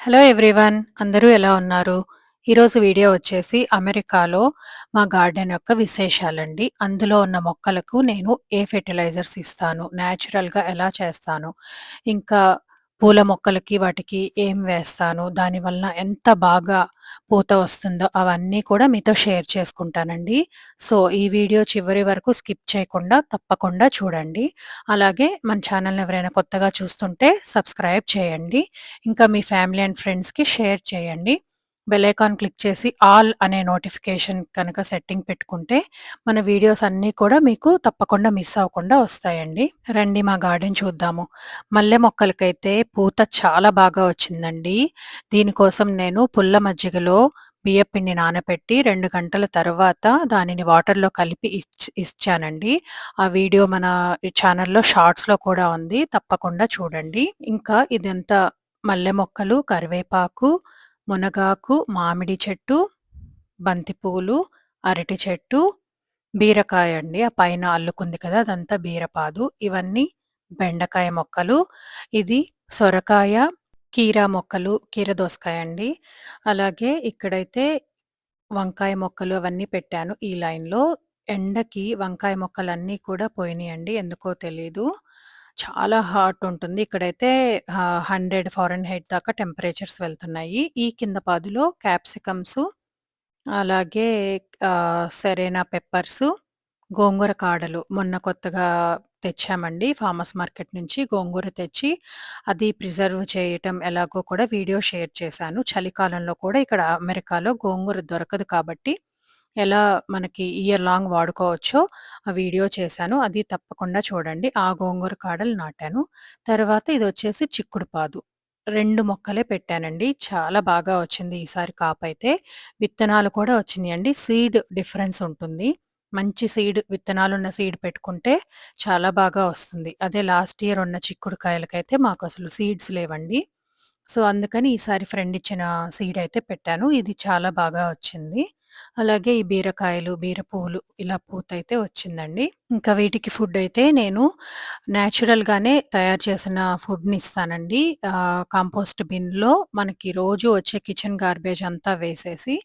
Hello everyone అందరూ ఎలా ఉన్నారు? ఈరోజు వీడియో వచ్చేసి అమెరికాలో మా గార్డెన్ యొక్క విశేషాలండి. అందులో ఉన్న మొక్కలకు నేను ఏ ఫెర్టిలైజర్స్ ఇస్తాను? న్యాచురల్గా ఎలా చేస్తాను? ఇంకా పూల మొక్కలకి వాటికి ఏం వేస్తాను దానివల్ల ఎంత బాగా పూత వస్తుందో అవన్నీ కూడా మీతో షేర్ చేసుకుంటానండి. సో ఈ వీడియో చివరి వరకు స్కిప్ చేయకుండా తప్పకుండా చూడండి. అలాగే మన ఛానల్ని ఎవరైనా కొత్తగా చూస్తుంటే సబ్స్క్రైబ్ చేయండి. ఇంకా మీ ఫ్యామిలీ అండ్ ఫ్రెండ్స్కి షేర్ చేయండి. బెల్ ఐకాన్ క్లిక్ చేసి ఆల్ అనే నోటిఫికేషన్ కనుక సెట్టింగ్ పెట్టుకుంటే మన వీడియోస్ అన్నీ కూడా మీకు తప్పకుండా మిస్ అవ్వకుండా వస్తాయండి. రండి మా గార్డెన్ చూద్దాము. మల్లె మొక్కలకైతే పూత చాలా బాగా వచ్చిందండి. దీనికోసం నేను పుల్ల మజ్జిగలో బియ్యపిండి నానబెట్టి రెండు గంటల తర్వాత దానిని వాటర్లో కలిపి ఇచ్ ఇచ్చానండి. ఆ వీడియో మన ఛానల్లో షార్ట్స్లో కూడా ఉంది. తప్పకుండా చూడండి. ఇంకా ఇదంతా మల్లె మొక్కలు కరివేపాకు మునగాకు మామిడి చెట్టు బంతిపూలు అరటి చెట్టు బీరకాయ అండి. ఆ పైన అల్లుకుంది కదా అదంతా బీరపాదు. ఇవన్నీ బెండకాయ మొక్కలు. ఇది సొరకాయ కీరా మొక్కలు కీర దోసకాయ అండి. అలాగే ఇక్కడైతే వంకాయ మొక్కలు అవన్నీ పెట్టాను. ఈ లైన్లో ఎండకి వంకాయ మొక్కలన్నీ కూడా పోయినాయండి. ఎందుకో తెలీదు. చాలా హాట్ ఉంటుంది. ఇక్కడైతే హండ్రెడ్ ఫారెన్ హెడ్ దాకా టెంపరేచర్స్ వెళ్తున్నాయి. ఈ కింద పాదులో క్యాప్సికమ్స్ అలాగే సెరేనా పెప్పర్స్ గోంగూర కాడలు. మొన్న కొత్తగా తెచ్చామండి. ఫార్మర్స్ మార్కెట్ నుంచి గోంగూర తెచ్చి అది ప్రిజర్వ్ చేయటం ఎలాగో కూడా వీడియో షేర్ చేశాను. చలికాలంలో కూడా ఇక్కడ అమెరికాలో గోంగూర దొరకదు కాబట్టి ఎలా మనకి ఇయర్ లాంగ్ వాడుకోవచ్చో ఆ వీడియో చేశాను. అది తప్పకుండా చూడండి. ఆ గోంగూర కాడలు నాటాను. తర్వాత ఇది వచ్చేసి చిక్కుడు పాదు. రెండు మొక్కలే పెట్టానండి. చాలా బాగా వచ్చింది ఈసారి కాపైతే విత్తనాలు కూడా వచ్చినాయండి. సీడ్ డిఫరెన్స్ ఉంటుంది. మంచి సీడ్ విత్తనాలున్న సీడ్ పెట్టుకుంటే చాలా బాగా వస్తుంది. అదే లాస్ట్ ఇయర్ ఉన్న చిక్కుడు కాయలకైతే మాకు అసలు సీడ్స్ లేవండి. సో అందుకని ఈసారి ఫ్రెండ్ ఇచ్చిన సీడ్ అయితే పెట్టాను. ఇది చాలా బాగా వచ్చింది. అలాగే ఈ బీరకాయలు బీరపువ్వులు ఇలా పూతయితే వచ్చిందండి. ఇంకా వీటికి ఫుడ్ అయితే నేను న్యాచురల్గానే తయారు చేసిన ఫుడ్ని ఇస్తానండి. కాంపోస్ట్ బిన్లో మనకి రోజు వచ్చే కిచెన్ గార్బేజ్ అంతా వేసేసి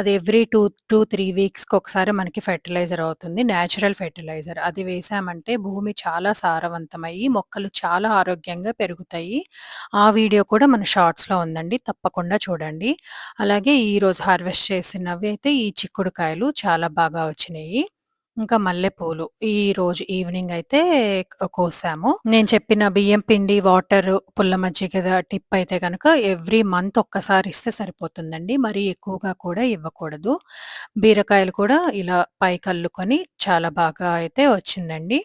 అది ఎవ్రీ టూ టూ త్రీ వీక్స్కి ఒకసారి మనకి ఫెర్టిలైజర్ అవుతుంది న్యాచురల్ ఫెర్టిలైజర్ అది వేసామంటే భూమి చాలా సారవంతమయ్యి మొక్కలు చాలా ఆరోగ్యంగా పెరుగుతాయి. ఆ వీడియో కూడా మన షార్ట్స్లో ఉందండి. తప్పకుండా చూడండి. అలాగే ఈరోజు హార్వెస్ట్ చేసినవి అయితే ఈ చిక్కుడుకాయలు చాలా బాగా వచ్చినాయి. ఇంకా మల్లెపూలు ఈ రోజు ఈవినింగ్ అయితే కోసాము. నేను చెప్పిన బియ్యం పిండి వాటర్ పుల్ల మజ్జిగ టిప్ అయితే కనుక ఎవ్రీ మంత్ ఒక్కసారి ఇస్తే సరిపోతుందండి. మరి ఎక్కువగా కూడా ఇవ్వకూడదు. బీరకాయలు కూడా ఇలా పైకల్లుకొని చాలా బాగా అయితే వచ్చిందండి.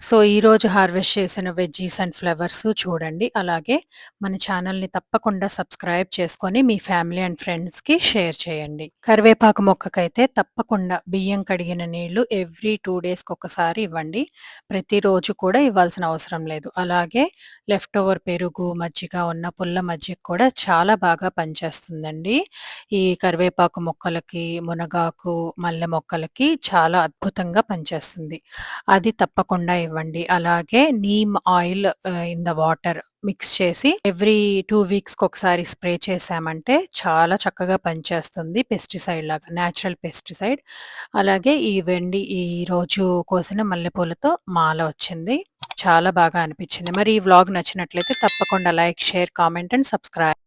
సో ఈరోజు హార్వెస్ట్ చేసిన వెజ్జీస్ అండ్ ఫ్లవర్స్ చూడండి. అలాగే మన ఛానల్ని తప్పకుండా సబ్స్క్రైబ్ చేసుకొని మీ ఫ్యామిలీ అండ్ ఫ్రెండ్స్కి షేర్ చేయండి. కరివేపాకు మొక్కకైతే తప్పకుండా బియ్యం కడిగిన నీళ్ళు ఎవ్రీ టూ డేస్కి ఒకసారి ఇవ్వండి. ప్రతిరోజు కూడా ఇవ్వాల్సిన అవసరం లేదు. అలాగే లెఫ్ట్ ఓవర్ పెరుగు మజ్జిగ ఉన్న పుల్ల మజ్జిగ కూడా చాలా బాగా పనిచేస్తుందండి. ఈ కరివేపాకు మొక్కలకి మునగాకు మల్లె మొక్కలకి చాలా అద్భుతంగా పనిచేస్తుంది. అది తప్పకుండా ఇవ్వండి. అలాగే neem oil in the water mix చేసి ఎవ్రీ టూ వీక్స్కి ఒకసారి స్ప్రే చేసామంటే చాలా చక్కగా పనిచేస్తుంది పెస్టిసైడ్ లాగా న్యాచురల్ పెస్టిసైడ్. అలాగే ఈ వెండి ఈ రోజు కోసిన మల్లెపూలతో మాల వచ్చింది. చాలా బాగా అనిపించింది. మరి ఈ వ్లాగ్ నచ్చినట్లయితే తప్పకుండా like share comment and subscribe.